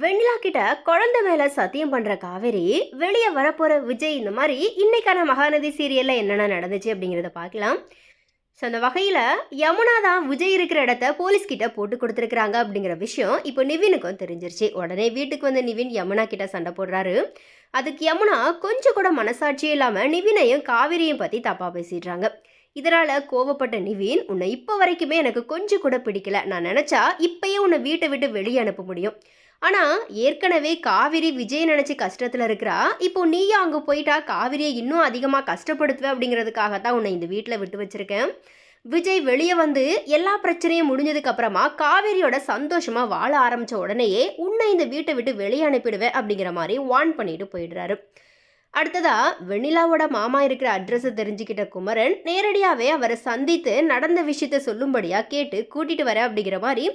வெண்ணிலா கிட்ட குழந்தை மேல சத்தியம் பண்ற காவேரி வெளியே வரப்போற விஜய் இந்த மாதிரி இன்னைக்கான மகாநதி சீரியல்ல என்னென்ன நடந்துச்சு அப்படிங்கிறத பார்க்கலாம். ஸோ அந்த வகையில் யமுனா தான் விஜய் இருக்கிற இடத்த போலீஸ் கிட்ட போட்டு கொடுத்துருக்குறாங்க அப்படிங்கிற விஷயம் இப்போ நிவினுக்கும் தெரிஞ்சிருச்சு. உடனே வீட்டுக்கு வந்து நிவின் யமுனா கிட்ட சண்டை போடுறாரு. அதுக்கு யமுனா கொஞ்சம் கூட மனசாட்சியும் இல்லாமல் நிவினையும் காவிரியும் பற்றி தப்பாக பேசிடுறாங்க. இதனால் கோவப்பட்ட நிவின் உன்னை இப்போ வரைக்குமே எனக்கு கொஞ்சம் கூட பிடிக்கல. நான் நினச்சா இப்பயே உன்னை வீட்டை விட்டு வெளியே அனுப்ப முடியும். ஆனால் ஏற்கனவே காவிரி விஜய் நினச்சி கஷ்டத்தில் இருக்கிறா. இப்போ நீயும் அங்கே போயிட்டா காவிரியை இன்னும் அதிகமாக கஷ்டப்படுத்துவ அப்படிங்கிறதுக்காக தான் உன்னை இந்த வீட்டில் விட்டு வச்சுருக்கேன். விஜய் வெளியே வந்து எல்லா பிரச்சனையும் முடிஞ்சதுக்கு அப்புறமா காவேரியோட சந்தோஷமாக வாழ ஆரம்பித்த உடனேயே உன்னை இந்த வீட்டை விட்டு வெளியே அனுப்பிடுவேன் அப்படிங்கிற மாதிரி வார்ன் பண்ணிட்டு போயிடுறாரு. அடுத்ததா வெண்ணிலாவோட மாமா இருக்கிற அட்ரஸை தெரிஞ்சுக்கிட்ட குமரன் நேரடியாகவே அவரை சந்தித்து நடந்த விஷயத்த சொல்லும்படியாக கேட்டு கூட்டிகிட்டு வர அப்படிங்கிற மாதிரி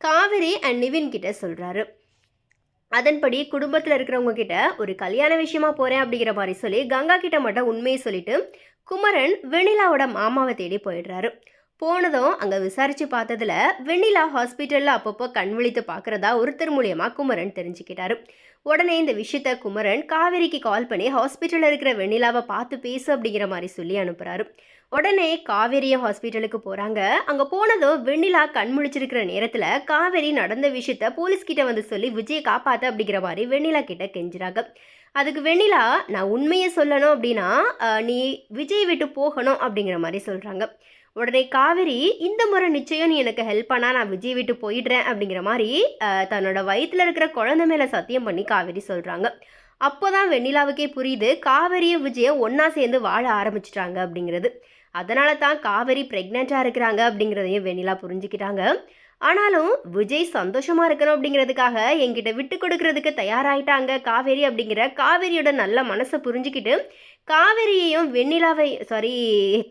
காவிரி அண்ட் நிவின் கிட்ட சொல்கிறாரு அதன்படி குடும்பத்தில் இருக்கிறவங்க கிட்ட ஒரு கல்யாண விஷயமா போறேன் அப்படிங்கிற மாதிரி சொல்லி கங்கா கிட்ட மட்டும் உண்மையை சொல்லிட்டு குமரன் வெண்ணிலாவோட மாமாவை தேடி போயிடுறாரு. போனதும் அங்கே விசாரிச்சு பார்த்ததுல வெண்ணிலா ஹாஸ்பிட்டலில் அப்பப்போ கண் விழித்து பார்க்குறதா ஒருத்தர் மூலியமாக குமரன் தெரிஞ்சுக்கிட்டாரு. உடனே இந்த விஷயத்த குமரன் காவேரிக்கு கால் பண்ணி ஹாஸ்பிட்டலில் இருக்கிற வெண்ணிலாவை பார்த்து பேசு அப்படிங்கிற மாதிரி சொல்லி அனுப்புகிறாரு உடனே காவேரியும் ஹாஸ்பிட்டலுக்கு போகிறாங்க அங்கே போனதும் வெண்ணிலா கண் முழிச்சிருக்கிற நேரத்தில் காவேரி நடந்த விஷயத்த போலீஸ்கிட்ட வந்து சொல்லி விஜயை காப்பாற்ற அப்படிங்கிற மாதிரி வெண்ணிலா கிட்ட கெஞ்சுறாங்க. அதுக்கு வெண்ணிலா நான் உண்மையை சொல்லணும் அப்படின்னா நீ விஜய் விட்டு போகணும் அப்படிங்கிற மாதிரி சொல்கிறாங்க உடனே காவேரி இந்த முறை நிச்சயம் நீ எனக்கு ஹெல்ப் பண்ணால் நான் விஜய் விட்டு போயிடுறேன் அப்படிங்கிற மாதிரி தன்னோட வயிற்றில் இருக்கிற குழந்தை மேலே சத்தியம் பண்ணி காவேரி சொல்கிறாங்க அப்போதான் வெண்ணிலாவுக்கே புரியுது காவேரியும் விஜயும் ஒன்றா சேர்ந்து வாழ ஆரம்பிச்சிட்டாங்க அப்படிங்கிறது. அதனால தான் காவேரி ப்ரெக்னெண்ட்டாக இருக்கிறாங்க அப்படிங்கிறதையும் வெண்ணிலா புரிஞ்சுக்கிட்டாங்க. ஆனாலும் விஜய் சந்தோஷமாக இருக்கணும் அப்படிங்கிறதுக்காக என்கிட்ட விட்டு கொடுக்கறதுக்கு தயாராகிட்டாங்க காவேரி அப்படிங்கிற காவேரியோட நல்ல மனசை புரிஞ்சுக்கிட்டு காவேரியையும் வெண்ணிலாவை சாரி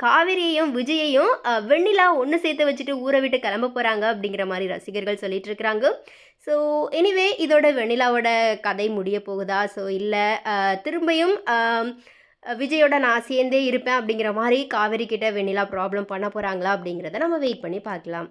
காவேரியையும் விஜயையும் வெண்ணிலா ஒன்று சேர்த்து வச்சுட்டு ஊரை விட்டு கிளம்ப போகிறாங்க அப்படிங்கிற மாதிரி ரசிகர்கள் சொல்லிட்டு இருக்கிறாங்க. ஸோ எனிவே இதோட வெண்ணிலாவோட கதை முடிய போகுதா? ஸோ இல்லை திரும்பியும் விஜயோட நான் சேர்ந்தே இருப்பேன் அப்படிங்கிற மாதிரி காவேரி கிட்ட வெண்ணிலா ப்ராப்ளம் பண்ண போகிறாங்களா அப்படிங்கிறத நம்ம வெயிட் பண்ணி பார்க்கலாம்.